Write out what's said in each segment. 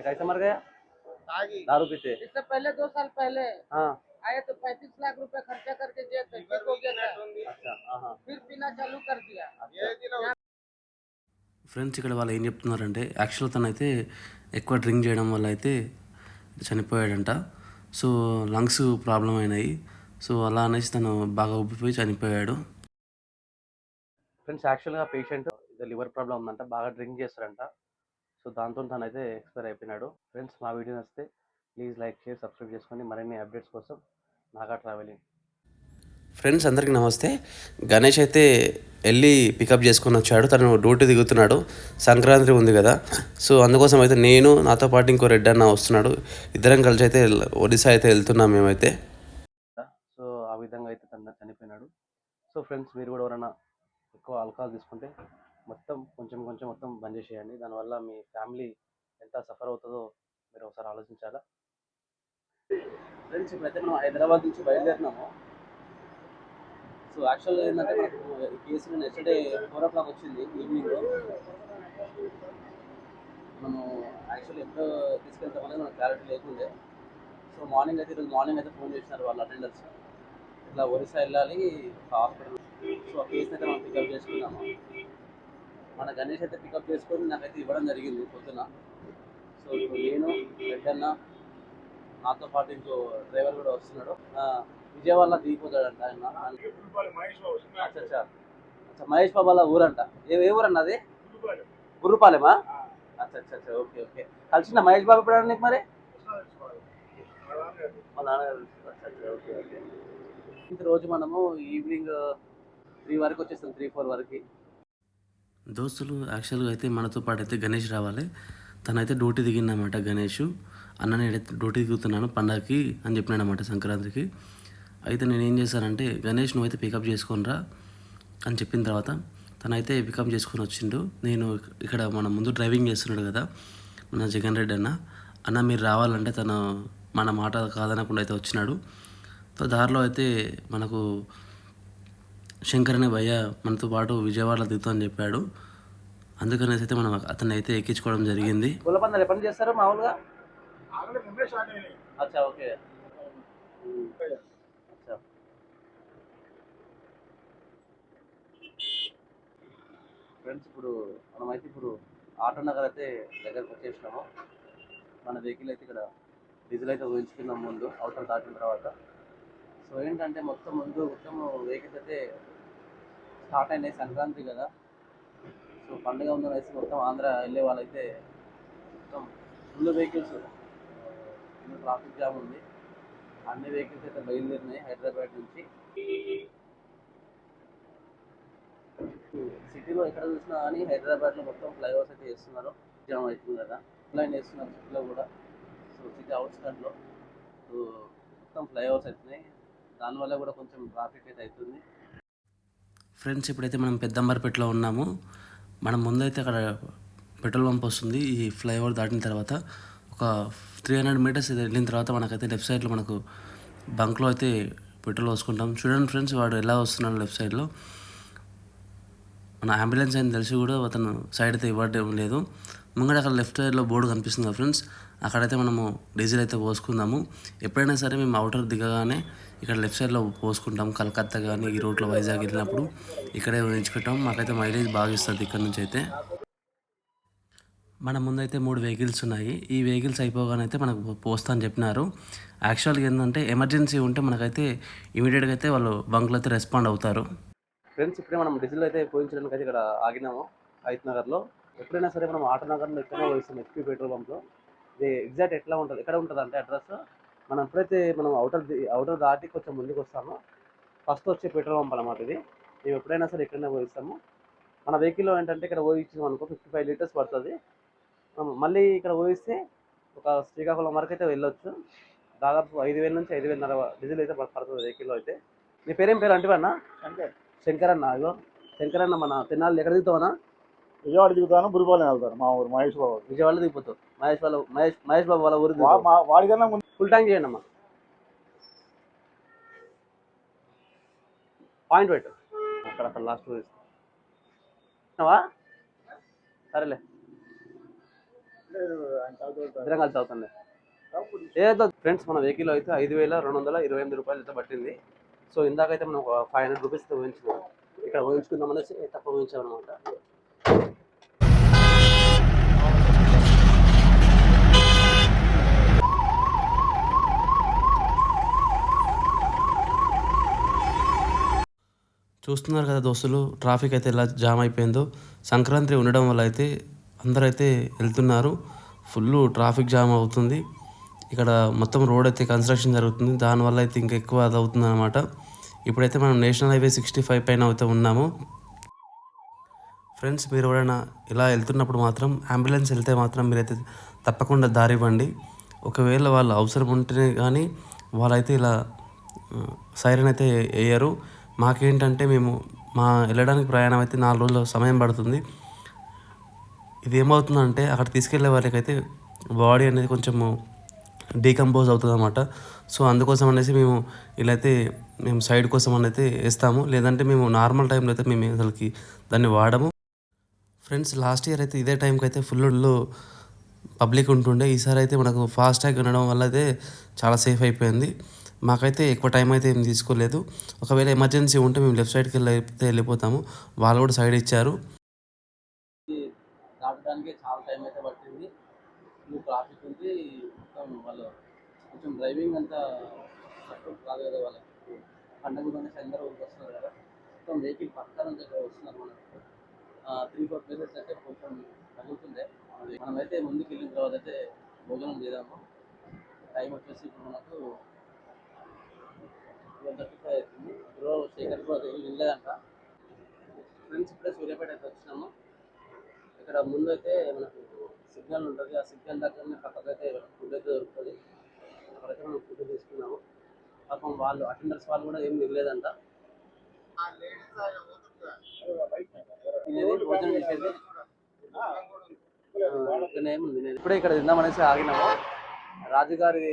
थे कैसे मर गया दारू पीते इससे पहले दो साल पहले हाँ आए तो पैंतीस लाख रुपए खर्चा करके गए थे ठीक हो गया था अच्छा हाँ हाँ फिर पीना चालू कर दिया ఫ్రెండ్స్ ఇక్కడ వాళ్ళు ఏం చెప్తున్నారంటే యాక్చువల్ తనైతే ఎక్కువ డ్రింక్ చేయడం వల్ల అయితే చనిపోయాడంట సో లంగ్స్ ప్రాబ్లం అయినాయి సో అలా అనేసి తను బాగా ఉబ్బిపోయి చనిపోయాడు ఫ్రెండ్స్ యాక్చువల్గా పేషెంట్ ఇది లివర్ ప్రాబ్లం ఉందంట బాగా డ్రింక్ చేస్తారంట సో దాంతో తనైతే ఎక్స్పైర్ అయిపోయినాడు. ఫ్రెండ్స్ మా వీడియో నచ్చితే ప్లీజ్ లైక్ షేర్ సబ్స్క్రైబ్ చేసుకొని మరిన్ని అప్డేట్స్ కోసం నాగా ట్రావెలింగ్. ఫ్రెండ్స్ అందరికీ నమస్తే. గణేష్ అయితే వెళ్ళి పికప్ చేసుకొని వచ్చాడు. తను డ్యూటీ దిగుతున్నాడు. సంక్రాంతి ఉంది కదా. సో అందుకోసం అయితే నేను నాతో పాటు ఇంకో రెడ్ అన్న వస్తున్నాడు. ఇద్దరం కలిసి అయితే ఒడిశా అయితే వెళ్తున్నాం మేమైతే. సో ఆ విధంగా అయితే తను చనిపోయినాడు. సో ఫ్రెండ్స్ మీరు కూడా ఎవరైనా ఎక్కువ ఆల్కహాల్ తీసుకుంటే మొత్తం కొంచెం కొంచెం మొత్తం బంద్ చేసేయండి. దానివల్ల మీ ఫ్యామిలీ ఎంత సఫర్ అవుతుందో మీరు ఒకసారి ఆలోచించాలా? ఫ్రెండ్స్ ఇప్పుడైతే మనం హైదరాబాద్ నుంచి బయలుదేరినాము. సో యాక్చువల్గా ఏంటంటే మనకు case next day four o'clock వచ్చింది ఈవినింగ్ మనము యాక్చువల్లీ ఎప్పుడు తీసుకెళ్తామనేది మనకు క్లారిటీ లేకుండే. సో మార్నింగ్ అయితే ఈరోజు మార్నింగ్ అయితే ఫోన్ చేసినారు వాళ్ళ అటెండర్స్ ఇట్లా ఒరిస్సా వెళ్ళాలి హాస్పిటల్. సో ఆ కేసు అయితే మనం పికప్ చేసుకున్నాము. మన గణేష్ అయితే పికప్ చేసుకొని నాకైతే ఇవ్వడం జరిగింది పొద్దున. సో ఇప్పుడు నేను రెడ్డన్న నాతో పాటు ఇంకో డ్రైవర్ కూడా వస్తున్నాడు. విజయవాడలో దిగిపోతాడంట ఆయన. అచ్చా అచ్చా అచ్చా మహేష్ బాబు వాళ్ళ ఊరంట. ఏ ఏ ఊరన్న అది? గుర్రుపాలెమా అచ్చా అచ్చా అచ్చా ఓకే ఓకే. కలిసిన మహేష్ బాబు ఎప్పుడు నీకు మరి? మా నాన్నగారు ఓకే ఓకే. ఇంత రోజు మనము ఈవినింగ్ త్రీ వరకు వచ్చేస్తాం త్రీ ఫోర్ వరకు. దోస్తులు యాక్చువల్గా అయితే మనతో పాటు అయితే గణేష్ రావాలి. తనైతే డ్యూటీ దిగిందన్నమాట గణేష్. అన్న నేనైతే డ్యూటీ దిగుతున్నాను పండగకి అని చెప్పినాడనమాట సంక్రాంతికి. అయితే నేను ఏం చేశానంటే గణేష్ నువ్వైతే పికప్ చేసుకొనిరా అని చెప్పిన తర్వాత తనైతే పికప్ చేసుకొని వచ్చిండు. నేను ఇక్కడ మన ముందు డ్రైవింగ్ చేస్తున్నాడు కదా మన జగన్ రెడ్డి అన్న. అన్న మీరు రావాలంటే తను మన మాట కాదనకుండా అయితే వచ్చినాడు. దారిలో అయితే మనకు శంకర్ అనే భయ్య మనతో పాటు విజయవాడలో దిగుతా అని చెప్పాడు. అందుకనేసి అయితే మనం అతన్ని అయితే ఎక్కించుకోవడం జరిగింది. పూల పందాలు ఎప్పటి చేస్తారు మామూలుగా? అచ్చా ఓకే. అచ్చా. ఫ్రెండ్స్ ఇప్పుడు మనమైతే ఇప్పుడు ఆటో నగర్ అయితే దగ్గరకు వచ్చేసినాము. మన వెహికల్ అయితే ఇక్కడ డీజిల్ అయితే ఊహించుకున్నాం ముందు అవుటర్ దాటిన తర్వాత. సో ఏంటంటే మొత్తం ముందు మొత్తం వెహికల్స్ అయితే స్టార్ట్ అయినాయి సంక్రాంతి కదా. సో పండుగ ఉందని వేసి మొత్తం ఆంధ్ర వెళ్ళే వాళ్ళైతే మొత్తం ఫుల్ వెహికల్స్ ట్రాఫిక్ జామ్ ఉంది. అన్ని వెహికల్స్ అయితే బయలుదేరినాయి హైదరాబాద్ నుంచి. సిటీలో ఎక్కడ చూసినా కానీ హైదరాబాద్లో మొత్తం ఫ్లైఓవర్స్ అయితే చేస్తున్నారు. జామ్ అవుతుంది కదా. లైన్ చేస్తున్నారు సిటీలో కూడా. సో సిటీ అవుట్స్కట్లో సో మొత్తం ఫ్లైఓవర్స్ అవుతున్నాయి. దానివల్ల కూడా కొంచెం ట్రాఫిక్ అయితే అవుతుంది. ఫ్రెండ్స్ ఇప్పుడైతే మనం పెద్దంబర్పేటలో ఉన్నాము. మనం ముందైతే అక్కడ పెట్రోల్ పంప్ వస్తుంది. ఈ ఫ్లైఓవర్ దాటిన తర్వాత ఒక త్రీ హండ్రెడ్ మీటర్స్ వెళ్ళిన తర్వాత మనకైతే లెఫ్ట్ సైడ్లో మనకు బంక్లో అయితే పెట్రోల్ పోసుకుంటాం. చూడండి ఫ్రెండ్స్ వాడు ఎలా వస్తున్నాడు లెఫ్ట్ సైడ్లో మన అంబులెన్స్ అని తెలిసి కూడా అతను సైడ్ అయితే ఇవ్వడం లేదు. ముంగడ అక్కడ లెఫ్ట్ సైడ్లో బోర్డు కనిపిస్తుంది కదా ఫ్రెండ్స్ అక్కడైతే మనము డీజిల్ అయితే పోసుకుందాము. ఎప్పుడైనా సరే మేము అవుటర్ దిగగానే ఇక్కడ లెఫ్ట్ సైడ్లో పోసుకుంటాం. కలకత్తా కానీ ఈ రోడ్లో వైజాగ్ వెళ్ళినప్పుడు ఇక్కడే ఉంచుకుంటాం మాకైతే మైలేజ్ బాగా ఇస్తుంది ఇక్కడ నుంచి అయితే. మన ముందైతే మూడు వెహికల్స్ ఉన్నాయి. ఈ వెహికల్స్ అయిపోగానే అయితే మనకు పోస్తా అని చెప్పినారు. యాక్చువల్గా ఏంటంటే ఎమర్జెన్సీ ఉంటే మనకైతే ఇమీడియట్గా అయితే వాళ్ళు బంక్లో అయితే రెస్పాండ్ అవుతారు. ఫ్రెండ్స్ ఇప్పుడే మనం డీజిల్ అయితే పోయించడానికి అయితే ఇక్కడ ఆగినాము. హైత్ నగర్లో. ఎప్పుడైనా సరే మనం ఆటో నగర్లో ఎక్కడో పోయిస్తాం హెచ్పి పెట్రోల్ పంప్లో. ఇది ఎగ్జాక్ట్ ఎట్లా ఉంటుంది? ఎక్కడ ఉంటుంది అంటే అడ్రస్ మనం ఎప్పుడైతే మనం అవుటర్ అవుటర్ దాటి కొంచెం ముందుకు వస్తామో ఫస్ట్ వచ్చే పెట్రోల్ పంప్ అన్నమాట ఇది. మేము ఎప్పుడైనా సరే ఇక్కడనే పోయిస్తాము. మన వెహికల్లో ఏంటంటే ఇక్కడ పోయించాం అనుకో ఫిఫ్టీ ఫైవ్ లీటర్స్ పడుతుంది. మనం మళ్ళీ ఇక్కడ పోయిస్తే ఒక శ్రీకాకుళం వరకు అయితే వెళ్ళొచ్చు. దాదాపు ఐదు వేల నుంచి ఐదు వేలన్నర డీజిల్ అయితే పడ- పడుతుంది వెహికల్లో అయితే. నీ పేరేం పేరు? అంటే అన్న? శంకర్. అన్న ఇగో. శంకర్ అన్న మన తిన్నాళ్ళు ఎక్కడ దిగుతావనా విజయవాడ దిగుతాను బురిపాలెం వెళ్తాను మా ఊరు మహేష్ బాబు విజయవాడ దిగిపోతావు. మహేష్ వాళ్ళ మహేష్ మహేష్ బాబు వాళ్ళ ఊరు వా- మా- వాడికన్నా ముందు ఫుల్ ట్యాంక్ చేయండి అమ్మా. పాయింట్ పెట్టు. అక్కడ అక్కడ లాస్ట్ సరేలే. ఇద్దరం కలిసి అవుతుంది ఏదో ఫ్రెండ్స్ మన వెహికల్ అయితే ఐదు వేల రెండు వందల ఇరవై ఎనిమిది రూపాయలు అయితే పట్టింది. సో ఇందాకైతే మనం ఒక ఫైవ్ హండ్రెడ్ రూపీస్ ఊహించినాం. ఇక్కడ ఊహించుకుందాం అనేసి తక్కువ ఊహించాం అనమాట చూస్తున్నారు కదా దోస్తులు ట్రాఫిక్ అయితే ఎలా జామ్ అయిపోయిందో. సంక్రాంతి ఉండడం వల్ల అయితే అందరూ అయితే వెళ్తున్నారు. ఫుల్ ట్రాఫిక్ జామ్ అవుతుంది. ఇక్కడ మొత్తం రోడ్ అయితే కన్స్ట్రక్షన్ జరుగుతుంది. దానివల్ల అయితే ఇంకా ఎక్కువ అది అవుతుంది అనమాట ఇప్పుడైతే మనం నేషనల్ హైవే సిక్స్టీ ఫైవ్ పైన అయితే ఉన్నాము. ఫ్రెండ్స్ మీరు ఎవరైనా ఇలా వెళ్తున్నప్పుడు మాత్రం అంబులెన్స్ వెళ్తే మాత్రం మీరైతే తప్పకుండా దారి ఇవ్వండి. ఒకవేళ వాళ్ళు అవసరం ఉంటేనే కానీ వాళ్ళైతే ఇలా సైరన్ అయితే వేయరు. మాకేంటంటే మేము మా వెళ్ళడానికి ప్రయాణం అయితే నాలుగు రోజుల సమయం పడుతుంది. ఇది ఏమవుతుందంటే అక్కడ తీసుకెళ్ళే వాళ్ళకైతే బాడీ అనేది కొంచెము డీకంపోజ్ అవుతుంది అనమాట సో అందుకోసం అనేసి మేము ఇలా అయితే మేము సైడ్ కోసం అనేది వేస్తాము. లేదంటే మేము నార్మల్ టైంలో అయితే మేము అసలుకి దాన్ని వాడము. ఫ్రెండ్స్ లాస్ట్ ఇయర్ అయితే ఇదే టైంకి అయితే ఫుల్ పబ్లిక్ ఉంటుండే. ఈసారి అయితే మనకు ఫాస్ట్ ట్యాగ్ ఉండడం వల్ల అయితే చాలా సేఫ్ అయిపోయింది. మాకైతే ఎక్కువ టైం అయితే ఏం తీసుకోలేదు. ఒకవేళ ఎమర్జెన్సీ ఉంటే మేము లెఫ్ట్ సైడ్కి వెళ్ళి వెళ్ళిపోతాము. వాళ్ళు కూడా సైడ్ ఇచ్చారు. దాటడానికి చాలా టైం అయితే పట్టింది. ట్రాఫిక్ ఉంది. మొత్తం వాళ్ళు కొంచెం డ్రైవింగ్ అంతా సపోర్ట్ కాదు కదా వాళ్ళకి. పండుగ అనేసి అందరూ వస్తున్నారు కదా. మొత్తం వెహికల్ పక్కన వస్తున్నారు మనకు. త్రీ ఫోర్ ప్లేసెస్ అయితే కొంచెం తగులుతుండే. అది మనమైతే ముందుకు వెళ్ళిన తర్వాత అయితే భోజనం చేద్దాము. టైం వచ్చేసి ఇప్పుడు మనకు ట్వెల్వ్ థర్టీ ఫైవ్ అవుతుంది శేఖర్ వెళ్ళలేదంట ఫ్రెండ్స్ ఇప్పుడే సూర్యాపేట అయితే వచ్చినాము. ఇక్కడ ముందు అయితే మనకు సిగ్నల్ ఉంటుంది. ఆ సిగ్నల్ దగ్గరనే పక్కకైతే ఫుడ్ అయితే దొరుకుతుంది. అక్కడైతే మనం ఫుడ్ తీసుకున్నాము. పాపం వాళ్ళు అటెండర్స్ వాళ్ళు కూడా ఏం తినలేదంట భోజనం చేసేది. ఇప్పుడే ఇక్కడ తిందామనేసి ఆగినాము. రాజుగారి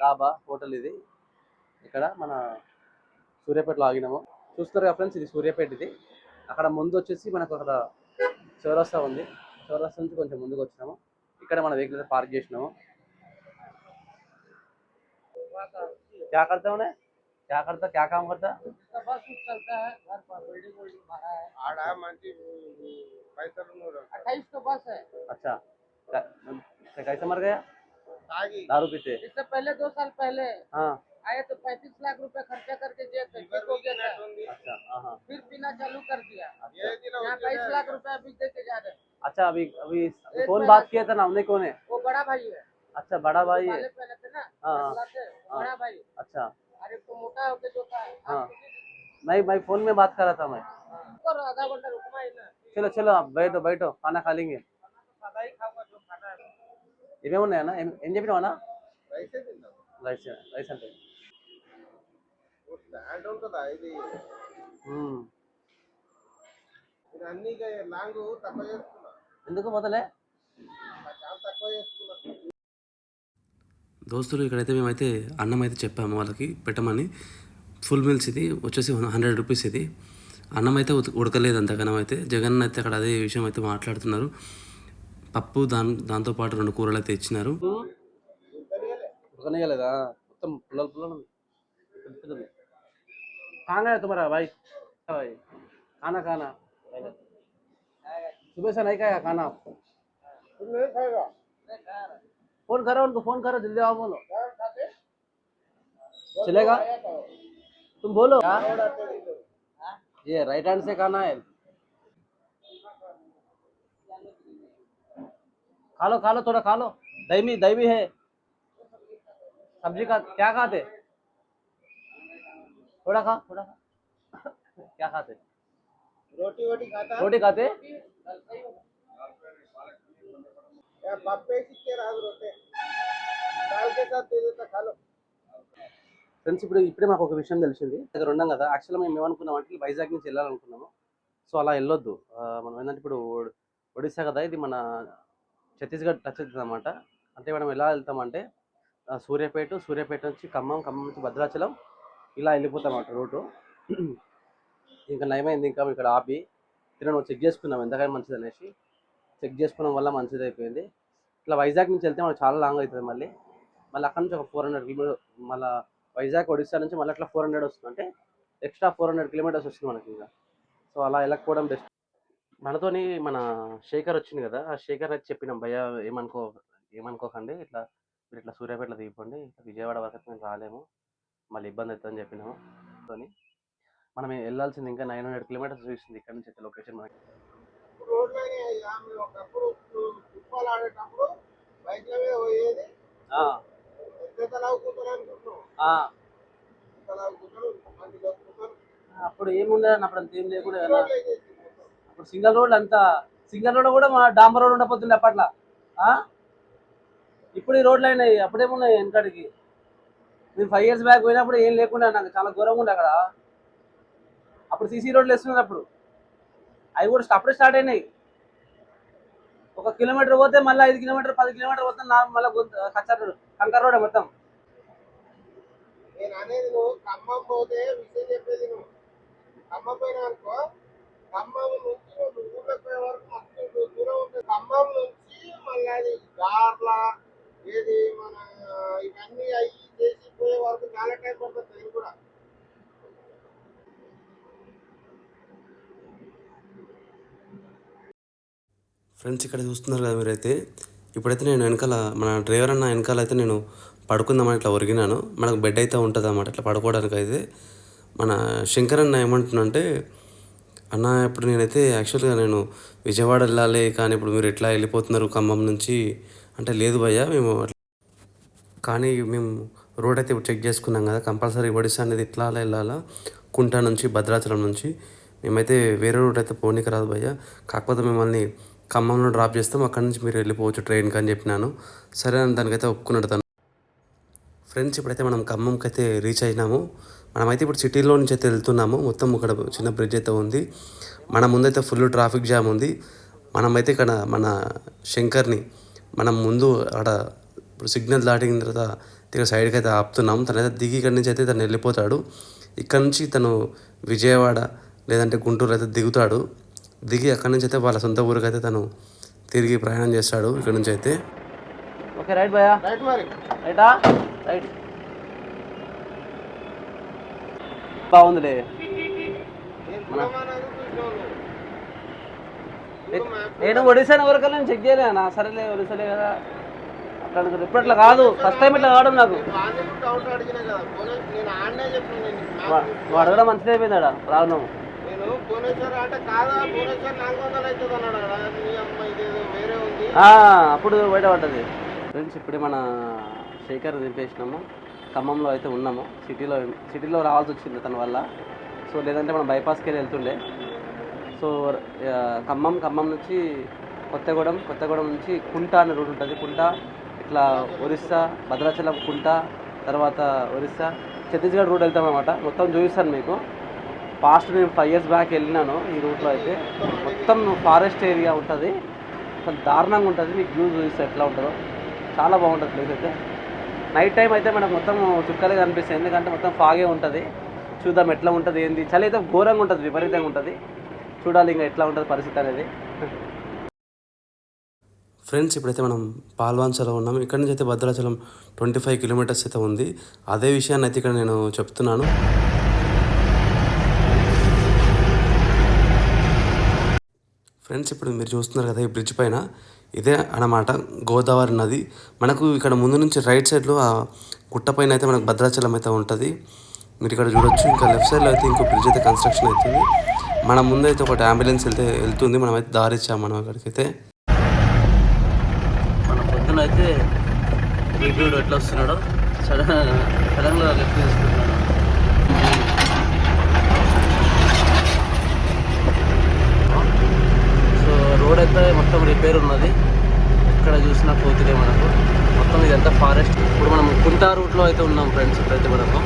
డాబా హోటల్ ఇది. ఇక్కడ మన సూర్యాపేటలో ఆగినాము. చూస్తారు కదా ఫ్రెండ్స్ ఇది సూర్యాపేట ఇది. అక్కడ ముందు వచ్చేసి మనకు అక్కడ చౌరస్తా ఉంది. చౌరస్తా నుంచి కొంచెం ముందుకు వచ్చినాము. ఇక్కడ మన వెహికల్ పార్క్ చేసినాము. జాగ్రత్త क्या करता क्या काम करता? बस चलता है घर पर बिल्डिंग भरा है। अट्ठाईस तो बस है। अच्छा कै- कै- कैसे मर गया? दारू पीते। इससे पहले दो साल पहले। हाँ। आए तो पैंतीस लाख रुपए खर्चा करके जेल से ठीक हो गया था। अच्छा हाँ हाँ। फिर पीना चालू कर दिया। अच्छा। यहाँ बाईस लाख रुपए अभी दे के जा रहे अच्छा अभी अभी कौन बात किया था ना हमने कौन है? वो बड़ा भाई है। अच्छा बड़ा भाई है। पहले पहले थे ना हाँ, बड़ा भाई। अच्छा। अरे तो मोटा होके जो था हाँ मैं मैं फोन में बात कर रहा था मैं और आधा घंटा रुकना ही ना चलो चलो आप बैठो बैठो खाना खा लेंगे सादा ही खाऊंगा जो खाना है ఇవేమి ఉన్నాయన్నా ఏం ఏం చెప్పినావు అన్న రైస్ రైస్ అంటే స్టాండ్ ఉంటుందా ఇది మ్మ్. ఇది అన్ని లాంగ్ తక్కువ చేసుకున్నా ఎందుకు మొదలే చాలా తక్కువ చేసుకున్నా దోస్తులు ఇక్కడైతే మేమైతే అన్నం అయితే చెప్పాము వాళ్ళకి పెట్టమని. ఫుల్ మీల్స్ ఇది వచ్చేసి హండ్రెడ్ రూపీస్ ఇది. అన్నం అయితే ఉడకలేదు అంతగానం అయితే. జగన్ అయితే అక్కడ అదే విషయం అయితే మాట్లాడుతున్నారు. పప్పు దాని దాంతోపాటు రెండు కూరలు అయితే ఇచ్చినారు. ఉడకనేయలేదా మొత్తం फ़ोन करो उनको फ़ोन करो जल्दी आओ बोलो। चलेगा? तुम बोलो। ये राइट हैंड से खाना है। खा लो खा लो थोड़ा खा लो। दही भी दही भी है। सब्ज़ी का क्या खाते? थोड़ा खा थोड़ा खा। क्या खाते? रोटी वोटी खाता? रोटी खाते? ఫ్రెండ్స్ ఇప్పుడు ఇప్పుడే మాకు ఒక విషయం తెలిసింది. దగ్గర ఉన్నాం కదా యాక్చువల్గా మేము ఏమనుకున్నాం అంటే వైజాగ్ నుంచి వెళ్ళాలనుకున్నాము. సో అలా వెళ్ళొద్దు. మనం ఏంటంటే ఇప్పుడు ఒడిస్సా ఒడిశా కదా ఇది మన ఛత్తీస్గఢ్ టచ్ అవుతుంది అనమాట అంటే మనం ఎలా వెళ్తామంటే సూర్యాపేట సూర్యాపేట నుంచి ఖమ్మం ఖమ్మం నుంచి భద్రాచలం ఇలా వెళ్ళిపోతాం అన్నమాట రూటు. ఇంకా నయమైంది ఇంకా ఇక్కడ ఆపి తినడం చెక్ చేసుకున్నాం. ఎంతకైనా మంచిది అనేసి చెక్ చేసుకోవడం వల్ల మంచిది అయిపోయింది ఇట్లా వైజాగ్ నుంచి వెళ్తే మనకు చాలా లాంగ్ అవుతుంది మళ్ళీ. మళ్ళీ అక్కడ నుంచి ఒక ఫోర్ హండ్రెడ్ కిలోమీటర్ మళ్ళీ వైజాగ్ ఒడిశా నుంచి మళ్ళీ అట్లా ఫోర్ హండ్రెడ్ వస్తుంది. అంటే ఎక్స్ట్రా ఫోర్ హండ్రెడ్ కిలోమీటర్స్ వస్తుంది మనకి ఇంకా. సో అలా వెళ్ళకపోవడం బెస్ట్ మనతోని మన శేఖర్ వచ్చింది కదా ఆ శేఖర్ అయితే చెప్పినాం భయ ఏమనుకో ఏమనుకోకండి ఇట్లా మీరు ఇట్లా సూర్యాపేటలో దిగిపోండి ఇట్లా విజయవాడ వరకు అయితే మేము రాలేము మళ్ళీ ఇబ్బంది అవుతుందని చెప్పినాము. తోని మనం వెళ్ళాల్సింది ఇంకా నైన్ హండ్రెడ్ కిలోమీటర్స్ చూసింది ఇక్కడ నుంచి అయితే లొకేషన్ మనకి. రోడ్లోనే మీరు ఒకప్పుడు ఫుట్బాల్ ఆడేటప్పుడు బైక్ల మీద పోయేది అప్పుడు ఏముండదు అప్పుడు అంత ఏం లేకుండా. అప్పుడు సింగల్ రోడ్ అంతా సింగల్ రోడ్ కూడా మా డాంబర్ రోడ్ ఉండపోతుండే అప్పట్లో? ఇప్పుడు ఈ రోడ్లు అయినాయి అప్పుడేమున్నాయి వెనకడికి. నేను ఫైవ్ ఇయర్స్ బ్యాక్ పోయినప్పుడు ఏం లేకుండా నాకు చాలా ఘోరంగా ఉండే అక్కడ. అప్పుడు సీసీ రోడ్లు వేస్తున్నారు అప్పుడు. అవి కూడా అప్పుడే స్టార్ట్ అయినాయి. ఒక కిలోమీటర్ పోతే మళ్ళీ ఐదు కిలోమీటర్ పది కిలోమీటర్ పోతే నా మళ్ళీ కచ్చర్ రోడ్ కంకర్ రోడ్ మొత్తం. నేను అనేది నువ్వు ఖమ్మం పోతే విషయం చెప్పేది నువ్వు. ఖమ్మం పోయినా అనుకో ఖమ్మం నుంచి నువ్వు ఊళ్ళకి పోయే వరకు మస్తు దూరం ఉంటుంది. ఖమ్మం నుంచి మళ్ళీ అది గార్ల ఏది మన ఇవన్నీ అయ్యి చేసి పోయే వరకు చాలా టైం పడుతుంది ఇది కూడా. ఫ్రెండ్స్ ఇక్కడ చూస్తున్నారు కదా మీరైతే. ఇప్పుడైతే నేను వెనకాల మన డ్రైవర్ అన్న వెనకాల అయితే నేను పడుకుందామని ఇట్లా ఒరిగినాను. మనకు బెడ్ అయితే ఉంటుంది అన్నమాట ఇట్లా పడుకోవడానికి అయితే మన శంకర్ అన్న ఏమంటున్నంటే అన్న ఇప్పుడు నేనైతే యాక్చువల్గా నేను విజయవాడ వెళ్ళాలి కానీ ఇప్పుడు మీరు ఎట్లా వెళ్ళిపోతున్నారు ఖమ్మం నుంచి? అంటే లేదు భయ్యా మేము కానీ మేము రోడ్ అయితే ఇప్పుడు చెక్ చేసుకున్నాం కదా కంపల్సరీ ఒడిశా అనేది ఇట్లా వెళ్ళాలా? కుంటా నుంచి భద్రాచలం నుంచి. మేమైతే వేరే రూట్ అయితే పోనీకి రాదు భయ్య. కాకపోతే మిమ్మల్ని ఖమ్మంలో డ్రాప్ చేస్తాం అక్కడి నుంచి మీరు వెళ్ళిపోవచ్చు ట్రైన్కి అని చెప్పినాను. సరే అని దానికైతే ఒప్పుకున్నాడు తను. ఫ్రెండ్స్ ఇప్పుడైతే మనం ఖమ్మంకి అయితే రీచ్ అయినాము. మనమైతే ఇప్పుడు సిటీలో నుంచి అయితే వెళ్తున్నాము. మొత్తం ఇక్కడ చిన్న బ్రిడ్జ్ అయితే ఉంది. మన ముందైతే ఫుల్ ట్రాఫిక్ జామ్ ఉంది. మనమైతే ఇక్కడ మన శంకర్ని మనం ముందు అక్కడ ఇప్పుడు సిగ్నల్ దాటిన తర్వాత ఇక్కడ సైడ్కి అయితే ఆపుతున్నాం. తనైతే దిగి ఇక్కడి నుంచి అయితే తను వెళ్ళిపోతాడు. ఇక్కడ నుంచి తను విజయవాడ లేదంటే గుంటూరు అయితే దిగుతాడు. దిగి అక్కడి నుంచి అయితే వాళ్ళ సొంత ఊరికి అయితే తను తిరిగి ప్రయాణం చేస్తాడు ఇక్కడ నుంచి అయితే ఓకే రైట్ భయ్యా. రైట్ మరి. రైటా? రైట్. బాగుందిలే. నేను చూసినావు నువ్వు. నేను ఒడిశాని వరకు నేను చెక్ చేయలే నా సరేలే ఒడిశాలే కదా. అట్లా అనుకున్నా ఇప్పుడు అట్లా కాదు. ఫస్ట్ టైం ఇట్లా కావడం నాకు. వాడిని కూడా డౌట్ అడిగినా కదా. పోనీ నేను ఆడనే చెప్పిన నేను. వా- వాడు కూడా మంచిది అయిపోయిందాడా? రావడం భువనేశ్వర్ అంటే కాదా? భువనేశ్వర్ నాలుగు వందలు అవుతుంది అన్నాడు అమ్మ వేరే ఉంది. అప్పుడు బయటపడ్డది. ఫ్రెండ్స్ ఇప్పుడే మన శేఖర్ దింపేసినాము. ఖమ్మంలో అయితే ఉన్నాము. సిటీలో సిటీలో రావాల్సి వచ్చింది తన వల్ల. సో లేదంటే మనం బైపాస్కి వెళ్ళి వెళ్తుండే. సో ఖమ్మం ఖమ్మం నుంచి కొత్తగూడెం కొత్తగూడెం నుంచి కుంట అనే రూట్ ఉంటుంది. కుంట ఇట్లా ఒరిస్సా భద్రాచలం కుంట తర్వాత ఒరిస్సా ఛత్తీస్గఢ్ రూట్ వెళ్తాం అనమాట మొత్తం చూపిస్తాను మీకు. పాస్ట్ నేను ఫైవ్ ఇయర్స్ బ్యాక్ వెళ్ళినాను ఈ రూట్లో అయితే. మొత్తం ఫారెస్ట్ ఏరియా ఉంటుంది. అసలు దారుణంగా ఉంటుంది. మీకు వ్యూ చూస్తే ఎట్లా ఉంటుందో. చాలా బాగుంటుంది ప్లేస్ అయితే. నైట్ టైం అయితే మనకు మొత్తం చుక్కలే కనిపిస్తుంది ఎందుకంటే మొత్తం ఫాగే ఉంటుంది. చూద్దాం ఎట్లా ఉంటుంది ఏంది? చలి అయితే ఘోరంగా ఉంటుంది విపరీతంగా ఉంటుంది. చూడాలి ఇంకా ఎట్లా ఉంటుంది పరిస్థితి అనేది. ఫ్రెండ్స్ ఇప్పుడైతే మనం పాల్వాన్సలో ఉన్నాం. ఇక్కడ నుంచి అయితే భద్రాచలం ట్వంటీ ఫైవ్ కిలోమీటర్స్ అయితే ఉంది. అదే విషయాన్ని అయితే ఇక్కడ నేను చెప్తున్నాను. ఫ్రెండ్స్ ఇప్పుడు మీరు చూస్తున్నారు కదా ఈ బ్రిడ్జ్ పైన ఇదే అన్నమాట గోదావరి నది. మనకు ఇక్కడ ముందు నుంచి రైట్ సైడ్లో ఆ గుట్ట పైన అయితే మనకు భద్రాచలం అయితే ఉంటుంది. మీరు ఇక్కడ చూడొచ్చు ఇంకా లెఫ్ట్ సైడ్లో అయితే ఇంకో బ్రిడ్జ్ అయితే కన్స్ట్రక్షన్ అవుతుంది. మన ముందు అయితే ఒకటి అంబులెన్స్ వెళ్తే వెళ్తుంది మనం అయితే దారి ఇచ్చాం మనం అక్కడికైతే. మన పొద్దున అయితే ఎట్లా వస్తున్నాడో సడన్ సడన్గా లెఫ్ట్ తీసుకుంటున్నాడు సో రోడ్ అయితే మొత్తం రిపేర్ ఉన్నది. ఎక్కడ చూసినా పోతులే మనకు. మొత్తం ఇదంతా ఫారెస్ట్. ఇప్పుడు మనం కుంటా రూట్లో అయితే ఉన్నాం ఫ్రెండ్స్ ఇప్పుడైతే మనకు